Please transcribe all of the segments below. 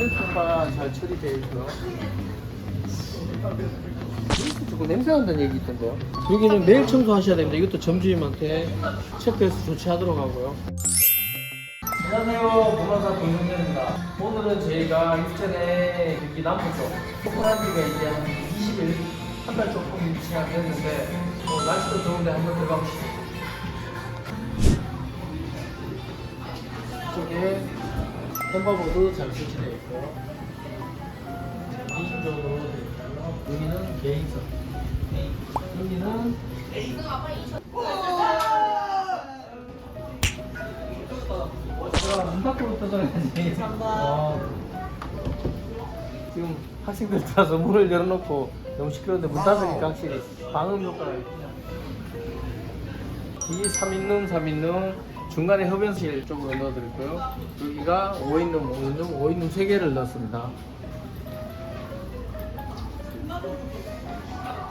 셀프가 잘 처리되어 있고요. 조금 냄새 난다는 얘기 있던데요. 여기는 매일 청소하셔야 됩니다. 이것도 점주님한테 체크해서 조치하도록 하고요. 안녕하세요. 보마사 김성현입니다. 오늘은 저희가 인천에 여기 남부 쪽 오픈한 지가 이제 한 20일, 한 달 조금 지나 됐는데 뭐 날씨도 좋은데 한번 들어가 보시죠. 이쪽에 햄버거도 잘 설치되어 있고요. 2인적으로 되어 있고요. 여기는 개인석. 여기는 제가 문 밖으로 떠들었는데 아, 지금 학생들 들어와서 문을 열어놓고 너무 시끄러운데 문 닫으니까 확실히 방음 효과가 있죠. 이 3인룸, 3인룸 중간에 흡연실 쪽으로 넣어드렸고요. 여기가 5인룸, 5인룸, 5인룸 3개를 넣었습니다.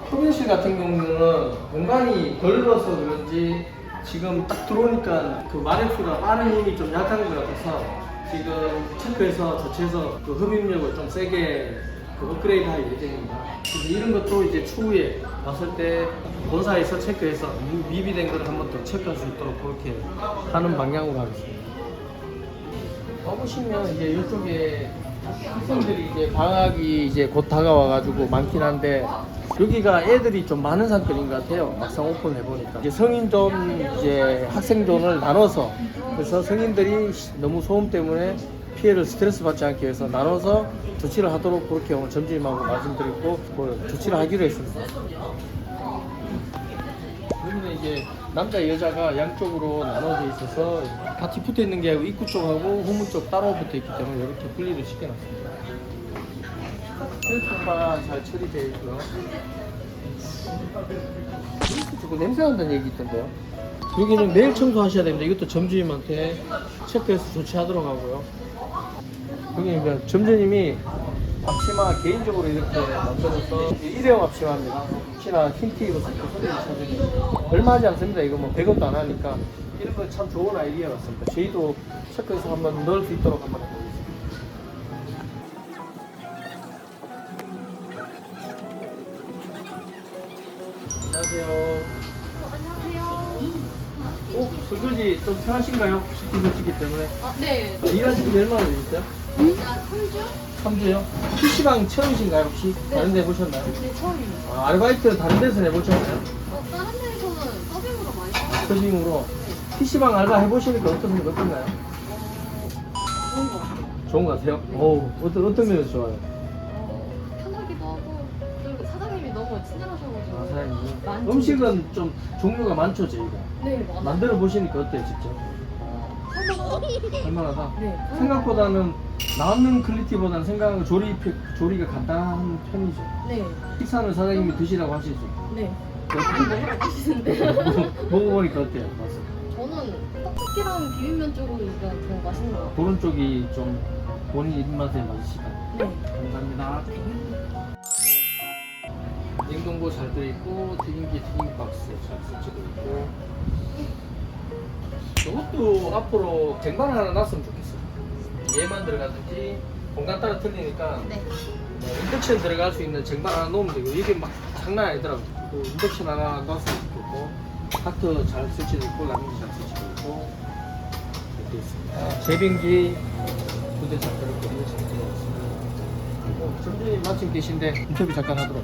흡연실 같은 경우는 공간이 넓어서 그런지 지금 딱 들어오니까 그 마력수가 빠른 힘이 좀 약한 것 같아서 지금 체크해서 조치해서 그 흡입력을 좀 세게 그 업그레이드 할 예정입니다. 그래서 이런 것도 이제 추후에 왔을 때 본사에서 체크해서 미- 미비된 걸 한번 더 체크할 수 있도록 그렇게 하는 방향으로 하겠습니다. 와보시면 이제 이쪽에 학생들이 이제 방학이 이제 곧 다가와가지고 많긴 한데 여기가 애들이 좀 많은 상태인 것 같아요. 막상 오픈해 보니까 이제 성인존 이제 학생존을 나눠서 그래서 성인들이 시- 너무 소음 때문에 피해를 스트레스 받지 않기 위해서 나눠서 조치를 하도록 그렇게 오늘 점주님하고 말씀드리고 그 조치를 하기로 했습니다. 여기는 이제 남자 여자가 양쪽으로 나눠져 있어서 같이 붙어 있는 게 아니고 입구 쪽하고 후문 쪽 따로 붙어 있기 때문에 이렇게 분리를 시켜놨습니다. 셀프가 잘 처리되어 있고요. 조금 냄새 난다는 얘기 있던데요. 여기는 매일 청소하셔야 됩니다. 이것도 점주님한테 체크해서 조치하도록 하고요. 여기 그러니까 점주님이 앞치마 개인적으로 이렇게 만들어서 일회용 앞치마입니다. 혹시나 흰티 입어서 손님 찾으면 얼마 하지 않습니다. 이거 뭐 100원도 안 하니까 이런 거참 좋은 아이디어 같습니다. 저희도 체크해서 한번 넣을 수 있도록 한번 해보겠습니다. 안녕하세요. 어, 설거지 좀 편하신가요? 시키시기 때문에. 아, 네. 일하신 지 얼마나 되셨어요? 아, 3주? 3주요? PC방 처음이신가요 혹시? 다른 데 해보셨나요? 네, 처음입니다. 아, 아르바이트는 다른 데서 해보셨나요? 어, 다른 데에서는 서빙으로 많이 하고 서빙으로 PC방 알바 해보시니까 어떤, 어떤가요? 좋은 것 같아요. 좋은 것 같아요? 오, 어떤, 어떤 면에서 좋아요? 어, 편하기도 하고, 그리고 사장님이 너무 친절하셔가지고. 아, 사장님. 많이 음식은 좀 종류가 많죠, 저희가. 네, 많아요. 만들어 보시니까 어때요, 직접? 할만하다? 네. 생각보다는 나오는 퀄리티보다는 생각 조리, 조리가 간단한 편이죠. 네. 식사는 사장님이 드시라고 하시죠. 네. 너무 맛있는데. 먹어보니까 어때요? 맛은? 저는 떡볶이랑 비빔면 쪽으로가 더 맛있는 것 같아요. 그런 쪽이 좀 본인 입맛에 맞으시다. 네. 감사합니다. 냉동고 잘 들어있고 튀김기 튀김 박스 잘 설치되어 있고 이것도 앞으로 쟁반 하나 놨으면 좋겠어요. 얘만 들어가든지 공간 따라 틀리니까 네. 뭐 인덕션 들어갈 수 있는 쟁반 하나 놓으면 되고 이게 막 장난 아니더라고. 그 인덕션 하나 놨으면 좋겠고 하트 잘 설치되어 있고 라면기 잘 설치되어 있고 이렇게 있습니다. 제빙기 두대 잘 들어있고 이거 잘 들어있습니다. 어, 점주님 마침 계신데 인터뷰 잠깐 하도록.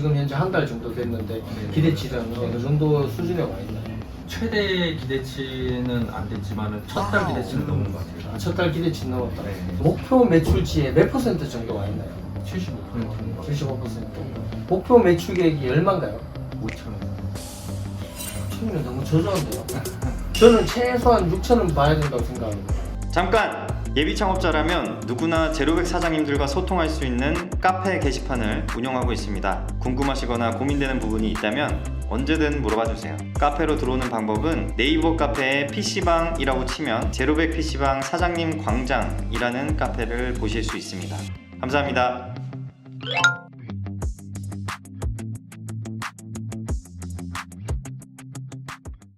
지금 현재 한 달 정도 됐는데 기대치는 어느 정도 수준에 와 있나요? 최대 기대치는 안 됐지만은 첫달 기대치는 넘는 것 같아요. 첫 달 기대치 넘었다. 네. 목표 매출치의 몇 퍼센트 정도 와 있나요? 75% 정도. 75%. 목표 매출액이 얼마인가요? 5천 원. 천이면 너무 저조한데요. 저는 최소한 6천 원 봐야 된다고 생각합니다. 잠깐! 예비 창업자라면 누구나 제로백 사장님들과 소통할 수 있는 카페 게시판을 운영하고 있습니다. 궁금하시거나 고민되는 부분이 있다면 언제든 물어봐 주세요. 카페로 들어오는 방법은 네이버 카페에 PC방이라고 치면 제로백 PC방 사장님 광장이라는 카페를 보실 수 있습니다. 감사합니다.